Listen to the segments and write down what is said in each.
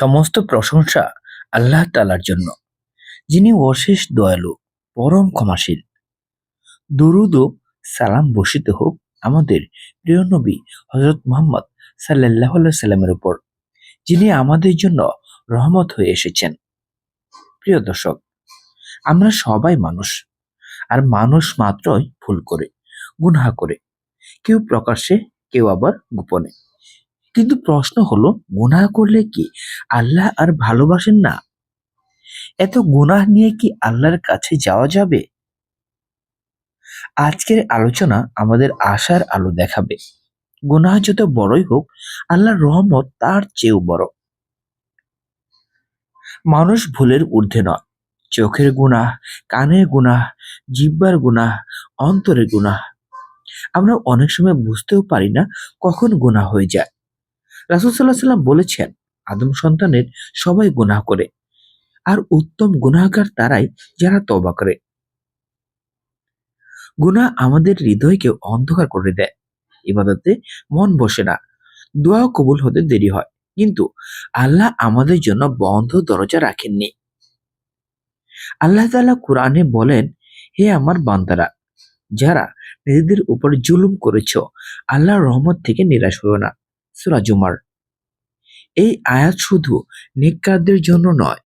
সমস্ত প্রশংসা আল্লাহ তালার জন্য, যিনি অশেষ দয়ালু, পরম ক্ষমাশীল। দুরুদ সালাম বর্ষিত হোক আমাদের প্রিয় নবী হজরত মোহাম্মদ সাল্লাহ সাল্লামের উপর, যিনি আমাদের জন্য রহমত হয়ে এসেছেন। প্রিয় দর্শক, আমরা সবাই মানুষ, আর মানুষ মাত্রই ভুল করে, গুনাহ করে, কেউ প্রকাশ্যে, কেউ আবার গোপনে। কিন্তু প্রশ্ন হলো, গুনাহ করলে কি আল্লাহ আর ভালোবাসেন না? এত গুনাহ নিয়ে কি আল্লাহর কাছে যাওয়া যাবে? আজকের আলোচনা আমাদের আশার আলো দেখাবে। গুনাহ যত বড়ই হোক, আল্লাহর রহমত তার চেয়েও বড়। মানুষ ভুলের ঊর্ধ্বে নয়। চোখের গুনাহ, কানের গুনাহ, জিব্বার গুনাহ, অন্তরের গুনাহ। আমরা অনেক সময় বুঝতেও পারি না কখন গুনাহ হয়ে যায়। রাসুল সাল্লাহ সাল্লাম বলেছেন, আদম সন্তানের সবাই গুনাহ করে, আর উত্তম গুনাহগার তারাই যারা তবা করে। গুনাহ আমাদের হৃদয়কে অন্ধকার করে দেয়, ইবাদতে মন বসে না, দোয়া কবুল হতে দেরি হয়, কিন্তু আল্লাহ আমাদের জন্য বন্ধ দরজা রাখেননি। আল্লাহ তাআলা কোরআনে বলেন, হে আমার বান্দারা, যারা নিজেদের উপর জুলুম করেছ, আল্লাহর রহমত থেকে নিরাশ হও না। সূরা জুমার এই আয়াত শুধু নেককারদের জন্য নয়,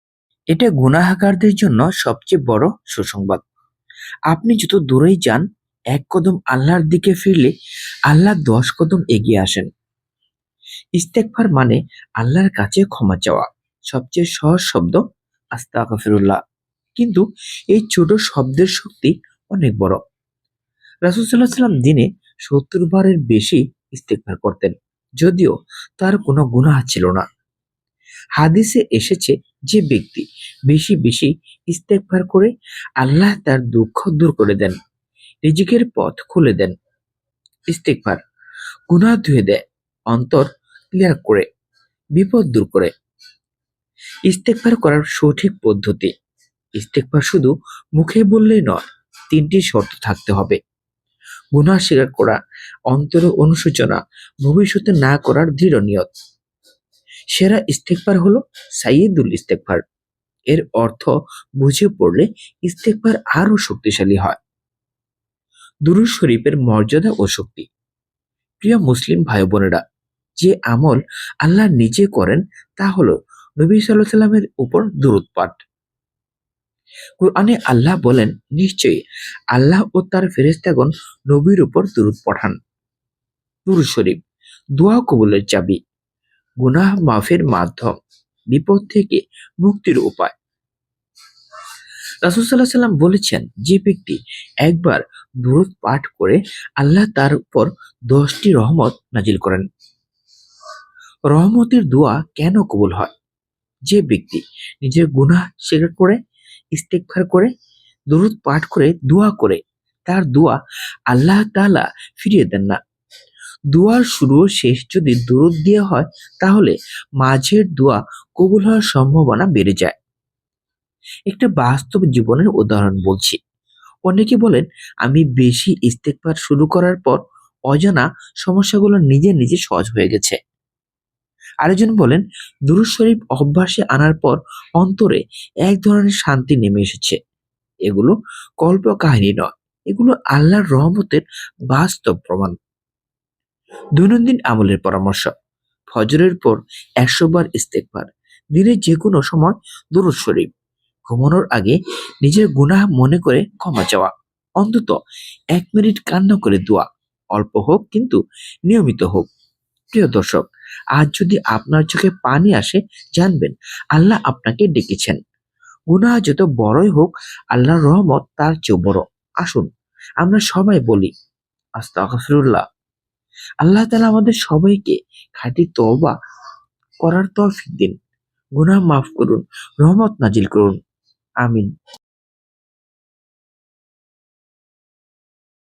এটা গুনাহগারদের জন্য সবচেয়ে বড় সুসংবাদ। আপনি যত দূরেই যান, এক কদম আল্লাহর দিকে ফিরলে আল্লাহ দশ কদম এগিয়ে আসেন। ইস্তেকফার মানে আল্লাহর কাছে ক্ষমা চাওয়া, সবচেয়ে সহজ শব্দ আস্তাগফিরুল্লাহ। কিন্তু এই ছোট শব্দের শক্তি অনেক বড়। রাসুলসাল্লাহ সাল্লাম দিনে সত্তর বারের বেশি ইস্তেকফার করতেন। যদিও তার কোনো গুনাহ ছিল না। হাদিসে এসেছে যে ব্যক্তি বেশি বেশি ইস্তেকবার করে আল্লাহ তার দুঃখ দূর করে দেন, রিজিকের পথ খুলে দেন ইস্তেকবার গুনাহ ধুয়ে দেয়, অন্তর ক্লিয়ার করে, বিপদ দূর করে। ইস্তেকবার করার সঠিক পদ্ধতি ইস্তেকবার শুধু মুখে বললেই নয়, তিনটি শর্ত থাকতে হবে। গুনাহ স্বীকার করা, অন্তর অনুশোচনা, ভবিষ্যতে না করার দৃঢ় নিয়ত। সেরা ইস্তেকবার হলো সাইয়দুল ইস্তেকবার এর অর্থ বুঝে পড়লে ইস্তেকবার আরও শক্তিশালী হয়। দুরুজ শরীফের মর্যাদা ও শক্তি। প্রিয় মুসলিম ভাই বোনেরা যে আমল আল্লাহ নিজে করেন তা হলো নবী সাল্লাহ সাল্লামের উপর দূরত পাঠ। কোরআনে আল্লাহ বলেন, নিশ্চয়ই আল্লাহ ও তার ফেরেস্তাগণ নবীর উপর দূরত পাঠান দুরুজ শরীফ, দোয়া কবুলের চাবি, গুনাহ মাফের মাধ্যম, বিপদ থেকে মুক্তির উপায়। রাসুসাল্লাহ সাল্লাম বলেছেন, যে ব্যক্তি একবার দূরত পাঠ করে আল্লাহ তার উপর দশটি রহমত নাজিল করেন। রহমতের দোয়া কেন কবুল হয়? যে ব্যক্তি নিজের গুনাহ স্বীকার করে ইস্তেকফার করে দূরত পাঠ করে, দোয়া করে, তার দোয়া আল্লাহ তাআলা ফিরিয়ে দেন না। দোয়ার শুরু শেষ যদি দূরত দিয়ে হয়, তাহলে মাঝের দোয়া কবুল হওয়ার সম্ভাবনা বেড়ে যায়। একটা বাস্তব জীবনের উদাহরণ বলছি। অনেকে বলেন, আমি বেশি ইস্তেকবার শুরু করার পর অজানা সমস্যাগুলো নিজে নিজে সহজ হয়ে গেছে। আরেকজন বলেন, দুরুদ শরীফ অভ্যাসে আনার পর অন্তরে এক ধরনের শান্তি নেমে এসেছে। এগুলো কল্প কাহিনী নয়, এগুলো আল্লাহর রহমতের বাস্তব প্রমাণ। দৈনন্দিন আমলের পরামর্শ, ফজরের পর একশো বার ইস্তেকবার দিনের যে কোনো সময় দুরুদ শরীফ, ঘুমানোর আগে নিজের গুনাহ মনে করে ক্ষমা চাওয়া, অন্তত এক মিনিট কান্না করে দোয়া, অল্প হোক কিন্তু নিয়মিত হোক। প্রিয় দর্শক আজ যদি আপনার চোখে পানি আসে, জানবেন, আল্লাহ আপনাকে ডেকেছেন। গুনাহ যত বড়ই হোক, আল্লাহর রহমত তার চেয়েও বড়। আসুন, আমরা সবাই বলি, আস্তাগফিরুল্লাহ। আল্লাহ তাআলা আমাদের সবাইকে খাঁটি তওবা করার তৌফিক দিন। গুনাহ মাফ করুন, রহমত নাজিল করুন। আমিন।